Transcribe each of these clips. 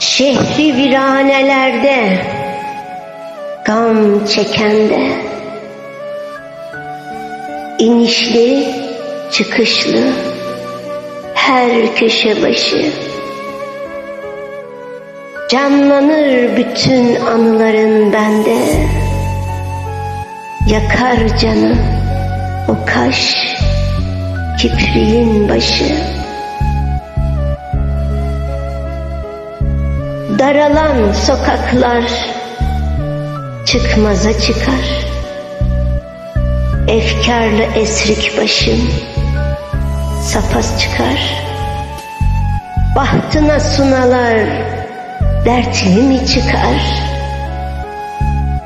Şehri viranelerde Gam çekende inişli çıkışlı her köşe başı. Canlanır bütün anıların bende. Yakar canı o kaş kipriğin başı. Daralan sokaklar çıkmaza çıkar. Efkarlı esrik başım sapas çıkar. Bahtına sunalar dertli mi çıkar?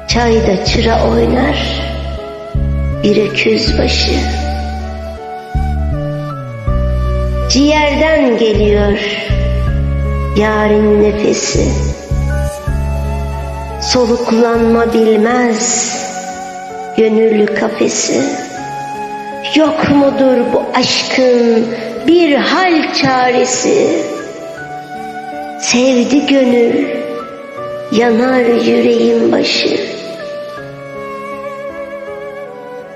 Çayda çıra oynar bir öküz başı Ciğerden geliyor yarın nefesi. Soluklanma bilmez gönül kafesi. Yok mudur bu aşkın bir hal çaresi? Sevdi gönül yanar yüreğin başı.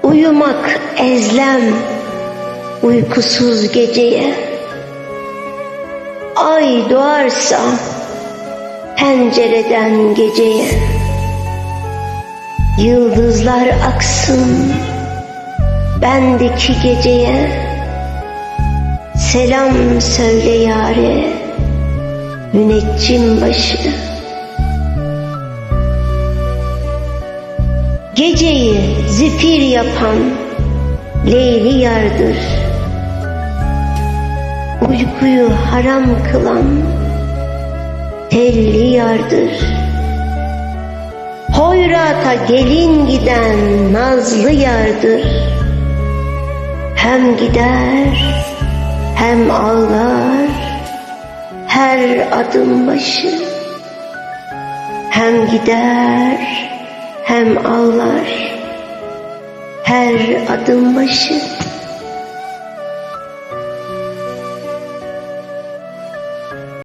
Uyumak ezlem uykusuz geceye Ay doğarsa pencereden geceye Yıldızlar aksın. Bendeki geceye Selam söyle yare müneccim başı. Geceyi zifir yapan Leyli yardır Uykuyu haram kılan telli yardır. Hoyrata gelin giden nazlı yardır. Hem gider hem ağlar her adım başı. Hem gider hem ağlar her adım başı